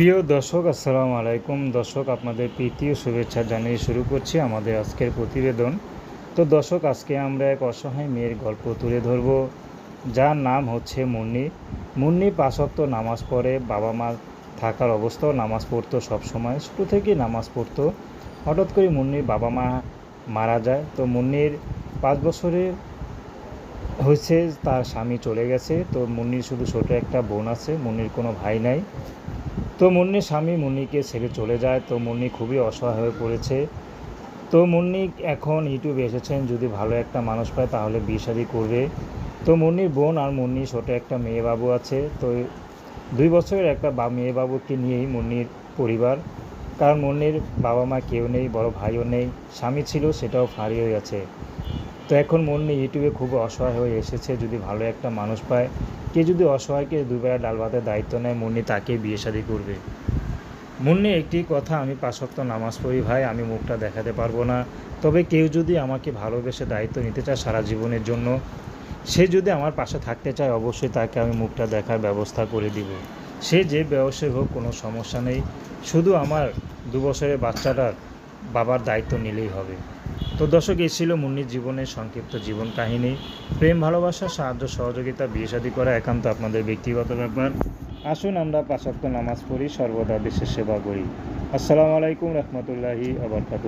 প্রিয় দর্শক, আসসালামু আলাইকুম। দর্শক, আপনাদের প্রীতি ও শুভেচ্ছা জানিয়ে শুরু করছি আমাদের আজকের প্রতিবেদন। তো দর্শক, আজকে আমরা এক অসহায় মেয়ের গল্প তুলে ধরব। যার নাম হচ্ছে মুন্নি। মুন্নি পাঁচক্ত নামাজ পড়ে, বাবা মা থাকার অবস্থাও নামাজ পড়তো সবসময় শুরু থেকেই নামাজ পড়তো। হঠাৎ করে মুন্নির বাবা মা মারা যায়। তো মুন্নির পাঁচ বছরের হয়েছে, তার স্বামী চলে গেছে। তো মুন্নির শুধু ছোটো একটা বোন আছে, মুন্নির কোনো ভাই নাই। তো মুন্নির স্বামী মুন্নিকে ছেড়ে চলে যায়। তো মুন্নি খুবই অসহায় হয়ে পড়েছে। তো মুন্নি এখন ইউটিউবে এসেছেন। যদি ভালো একটা মানুষ পায় তাহলে বিয়ে শাদী করবে। তো মুন্নির বোন আর মুন্নি ছোটো একটা মেয়ে বাবু আছে। তো দুই বছরের একটা বা, মেয়ে বাবুকে নিয়েই মুন্নির পরিবার। কারণ মুন্নির বাবা মা কেউ নেই, বড় ভাইও নেই। স্বামী ছিল, সেটাও ফাঁড়ি হয়ে গেছে। তো এখন মুন্নি ইউটিউবে খুব অসহায় হয়ে এসেছে, যদি ভালো একটা মানুষ পায়। কে যদি অসহায় অসহায়কে দুবেলা ডাল ভাতের দায়িত্ব নেয় মুন্নি তাকে বিয়ে শাদী করবে। মুন্নি একটি কথা, আমি পাশক্ত নামাজ পড়ি ভাই, আমি মুখটা দেখাতে পারব না। তবে কেউ যদি আমাকে ভালোবেসে দায়িত্ব নিতে চায় সারা জীবনের জন্য, সে যদি আমার পাশে থাকতে চায়, অবশ্যই তাকে আমি মুখটা দেখার ব্যবস্থা করে দিব। সে যে ব্যবসায়ী হোক, কোনো সমস্যা নেই। শুধু আমার দুবছরের বাচ্চাটার বাবার দায়িত্ব নিলেই হবে। তো দর্শক, এই ছিল মুন্নির জীবনের সংক্ষিপ্ত জীবন কাহিনী। প্রেম, ভালোবাসা, সাহায্য, সহযোগিতা, বিয়ে শাদী করা একান্ত আপনাদের ব্যক্তিগত ব্যাপার। আসুন আমরা পাশাক্ত নামাজ পড়ি, সর্বদা দেশের সেবা করি। আসসালামু আলাইকুম রহমতুল্লাহি আবরকাতু